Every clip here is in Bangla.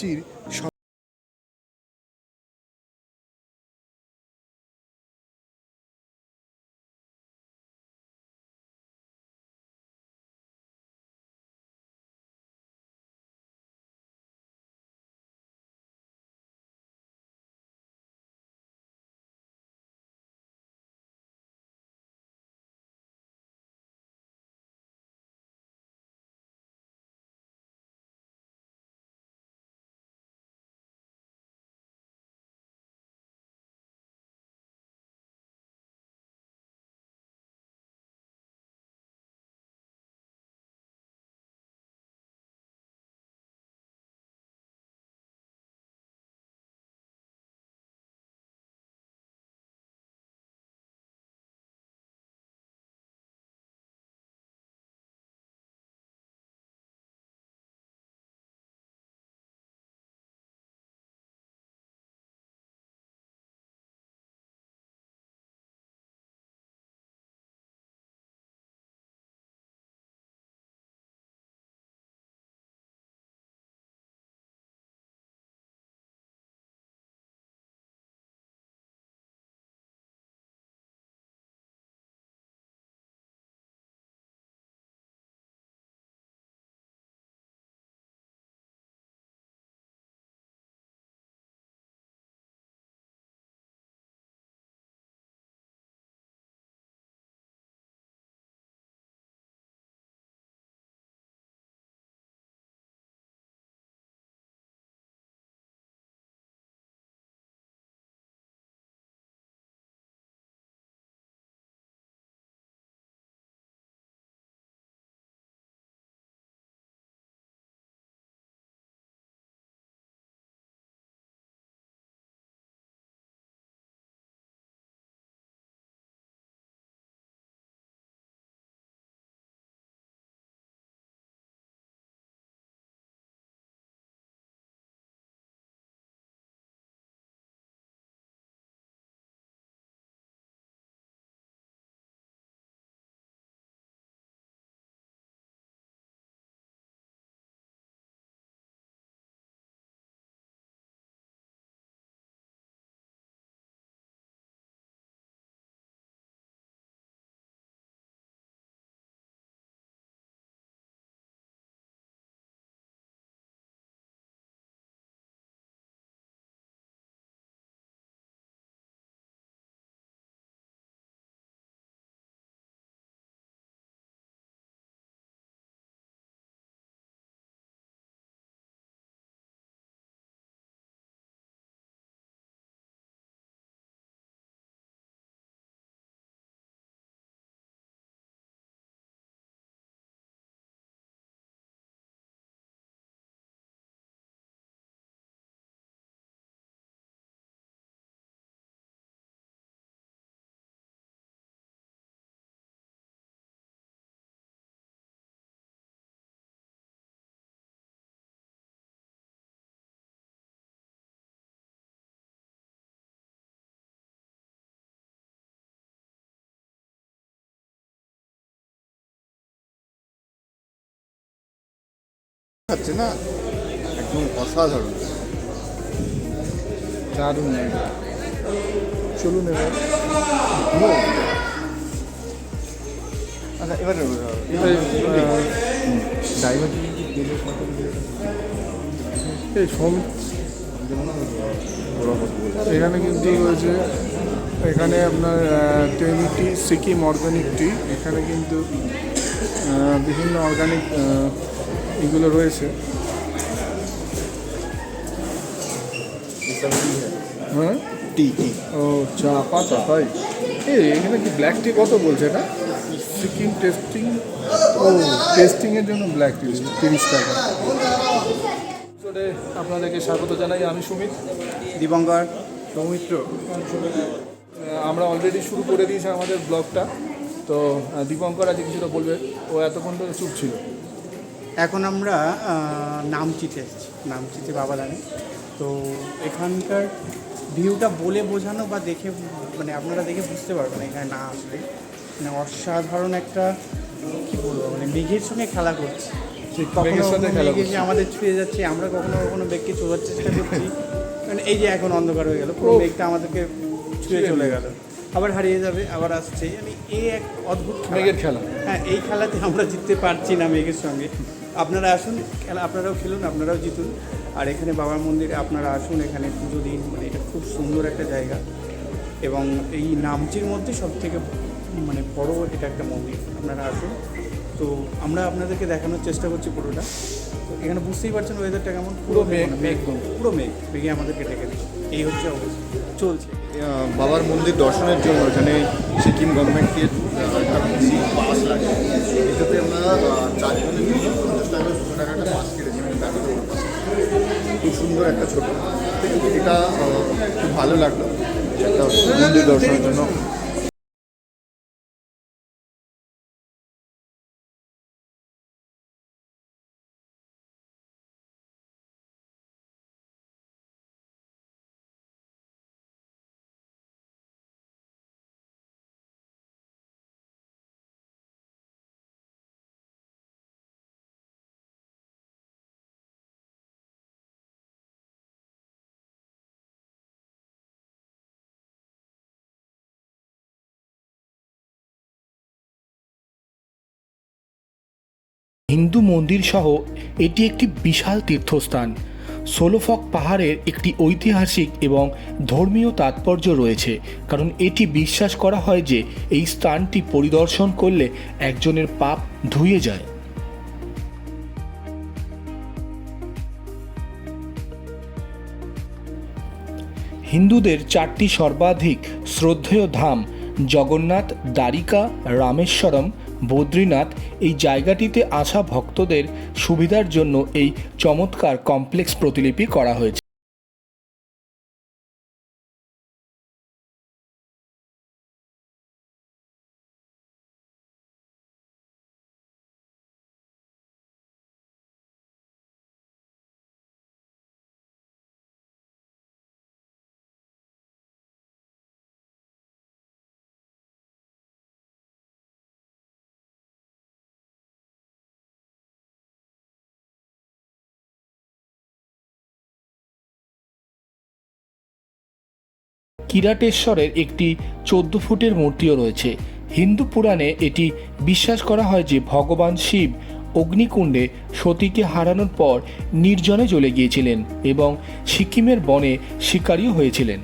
মিষ্টির খাচ্ছে না একদম অসাধারণ দারুণ চলুন এবার আচ্ছা এবারে ড্রাইভার এই সোম এখানে কিন্তু হয়েছে এখানে আপনার টেনিটি সিকিম অর্গানিক টি এখানে কিন্তু বিভিন্ন অর্গানিক এগুলো রয়েছে। হ্যাঁ? টি টি। ও চা পাতা তাই? এই এখানে কি ব্ল্যাক টি কত বলছে এটা? সিকিম টেস্টিং ও টেস্টিংয়ের জন্য ব্ল্যাক টি তিরিশ টাকা। আপনাদেরকে স্বাগত জানাই আমি সুমিত। দীপঙ্কর সৌমিত্র। আমরা অলরেডি শুরু করে দিয়েছি আমাদের ব্লগটা তো দীপঙ্কর আজকে কিছুটা বলবে। ও এতক্ষণ ধরে চুপ ছিল। এখন আমরা নামচিতে এসেছি। নামচিতে বাবাদানে তো এখানকার ভিউটা বলে বোঝানো বা দেখে মানে আপনারা দেখে বুঝতে পারবেন এখানে না আসলে। মানে অসাধারণ একটা কী বলব মানে মেঘের সঙ্গে খেলা করছে। মেঘ আমাদের ছুঁয়ে যাচ্ছে আমরা কখনো কখনো মেঘকে ছোঁয়ার চেষ্টা করছি। মানে এই যে এখন অন্ধকার হয়ে গেল পুরো। মেঘটা আমাদেরকে ছুঁয়ে চলে গেল। আবার হারিয়ে যাবে আবার আসছে। মানে এই এক অদ্ভুত মেঘের খেলা। হ্যাঁ এই খেলাতে আমরা জিততে পারছি না মেঘের সঙ্গে। আপনারা আসুন খেলা আপনারাও খেলুন আপনারাও জিতুন। আর এখানে বাবার মন্দিরে আপনারা আসুন এখানে পুজো দিন। মানে এটা খুব সুন্দর একটা জায়গা। এবং এই নামচির মধ্যে সব থেকে মানে বড় এটা একটা মন্দির। আপনারা আসুন। তো আমরা আপনাদেরকে দেখানোর চেষ্টা করছি পুরোটা। তো এখানে বুঝতেই পারছেন ওয়েদারটা কেমন? পুরো মেঘ, মেঘ। পুরো মেঘ। মেঘে আমাদেরকে ডেকে দিচ্ছে এই হচ্ছে অবস্থা। চলছে। বাবার মন্দির দর্শনের জন্য এখানে সিকিম গভর্নমেন্টকে পাস লাগে। এটাতে আমরা চারজনের টাকা একটা ওর পাশে। খুব সুন্দর একটা ছোট এটা খুব ভালো লাগল। একটা মন্দির দর্শনের জন্য। হিন্দু মন্দির সহ এটি একটি বিশাল তীর্থস্থান। সোলোফক পাহাড়ের একটি ঐতিহাসিক এবং ধর্মীয় তাৎপর্য রয়েছে, কারণ এটি বিশ্বাস করা হয় যে এই স্থানটি পরিদর্শন করলে একজনের পাপ ধুয়ে যায়। হিন্দুদের চারটি সর্বাধিক শ্রদ্ধেয় ধাম জগন্নাথ, দ্বারিকা, রামেশ্বরম বদ্রীনাথ এই জায়গাটিতে আসা ভক্তদের সুবিধার জন্য এই চমৎকার কমপ্লেক্স প্রতিলিপি করা হয়েছে। কিরাটেশ্বরের একটি চোদ্দ ফুটের মূর্তিও রয়েছে। হিন্দু পুরাণে এটি বিশ্বাস করা হয় যে ভগবান শিব অগ্নিকুণ্ডে সতীকে হারানোর পর নির্জনে চলে গিয়েছিলেন এবং সিকিমের বনে শিকারীও হয়েছিলেন।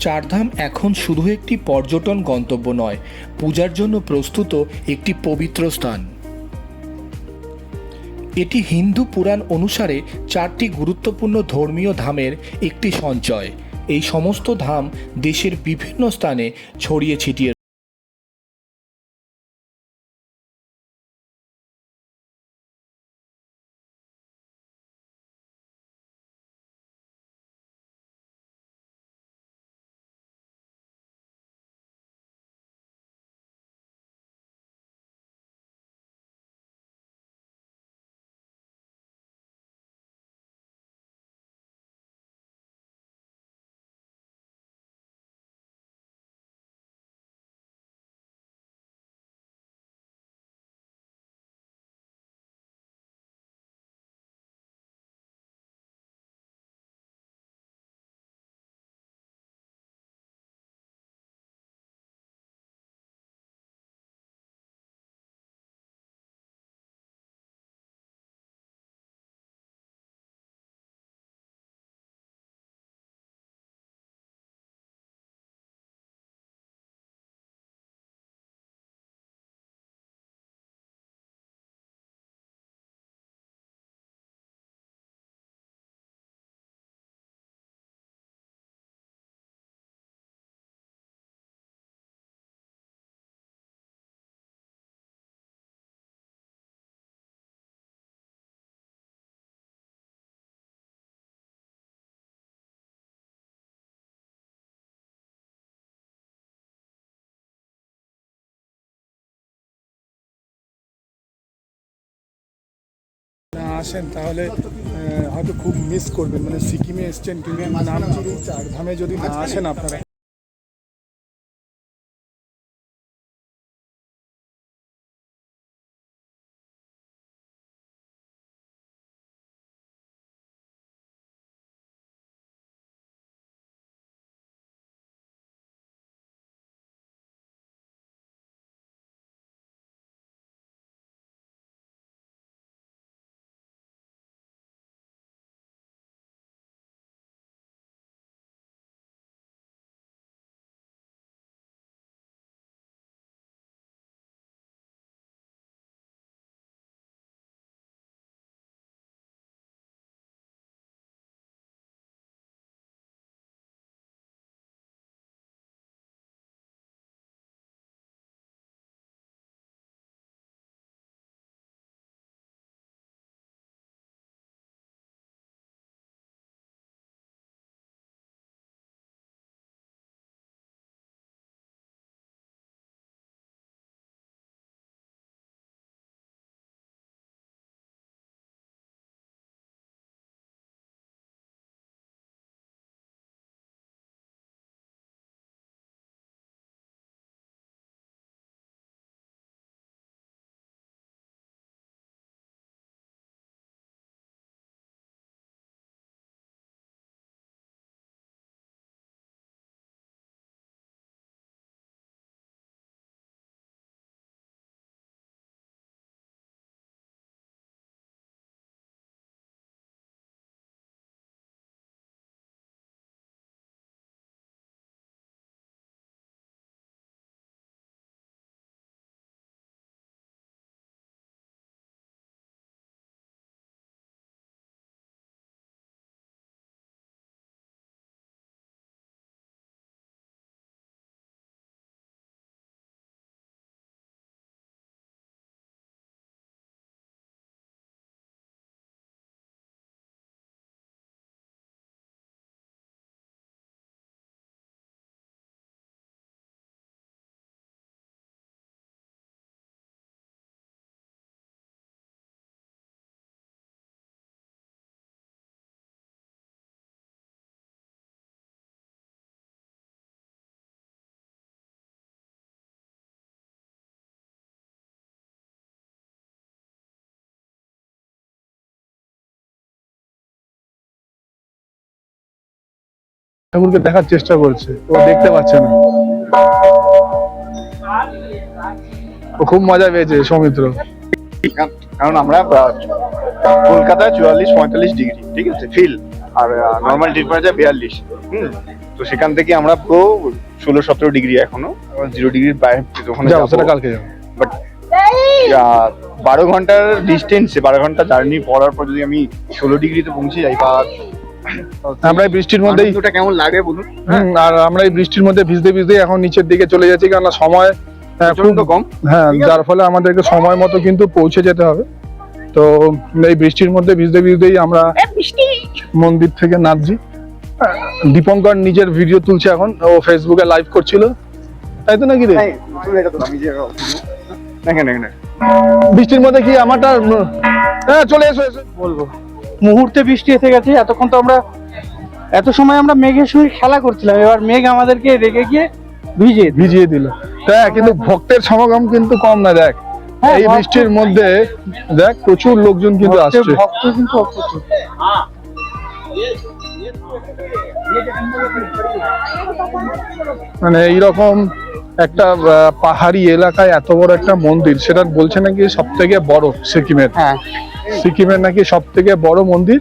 চারধাম এখন শুধু একটি পর্যটন গন্তব্য নয়, পূজার জন্য প্রস্তুত একটি পবিত্র স্থান। এটি হিন্দু পুরাণ অনুসারে চারটি গুরুত্বপূর্ণ ধর্মীয় ধামের একটি সঞ্চয়। এই সমস্ত ধাম দেশের বিভিন্ন স্থানে ছড়িয়ে ছিটিয়ে না আসেন, তাহলে হয়তো খুব মিস করবেন। মানে সিকিমে এসছেন কিন্তু নাম চার ধামে যদি না আসেন আপনারা। ঠাকুরকে দেখার চেষ্টা করছে। ও দেখতে পাচ্ছে না। ও খুব মজা পেয়েছে সৌমিত্র। কারণ আমরা কলকাতায় চুয়াল্লিশ পঁয়তাল্লিশ ডিগ্রি ঠিক আছে ফিল আর নর্মাল টেম্পারেচার বিয়াল্লিশ হুম তো সেখান থেকে আমরা পুরো ষোলো সতেরো ডিগ্রি এখনও জিরো ডিগ্রির বাইরে ওখানে যাব। সেটা কালকে যাও। বাট বারো ঘণ্টার ডিস্টেন্সে বারো ঘণ্টা জার্নি পড়ার পর যদি আমি ষোলো ডিগ্রিতে পৌঁছে যাই বা আমরা এই বৃষ্টির মধ্যেই কেমন লাগে বলুন? আর আমরা এই বৃষ্টির মধ্যে ভিজতে ভিজতে এখন নিচের দিকে চলে যাচ্ছি কারণ সময় খুব কম হ্যাঁ যার ফলে আমাদেরকে সময় মতো কিন্তু পৌঁছে যেতে হবে। তো এই বৃষ্টির মধ্যে ভিজতে ভিজতেই আমরা মন্দির থেকে আহ, দীপঙ্কর নিজের ভিডিও তুলছে এখন ও ফেসবুকে লাইভ করছিল। তাই তো নাকি রে? বৃষ্টির মধ্যে কি আমারটা হ্যাঁ চলে এসো এসো। বলব। মুহূর্তে বৃষ্টি এসে গেছে এতক্ষণ তো আমরা এত সময় আমরা মেঘের সঙ্গে খেলা করছিলাম এবার মেঘ আমাদেরকে রেগে গিয়ে ভিজিয়ে ভিজিয়ে দিল। দেখ কিন্তু ভক্তের সমাগম কিন্তু কম না দেখ। হ্যাঁ, এই বৃষ্টির মধ্যে দেখ প্রচুর লোকজন কিন্তু আসছে। ভক্ত কিন্তু অপ্রচুর মানে এইরকম একটা পাহাড়ি এলাকায় এত বড় একটা মন্দির সেটা বলছে নাকি সব থেকে বড় সিকিমের? হ্যাঁ। সিকিমের নাকি সব থেকে বড় মন্দির?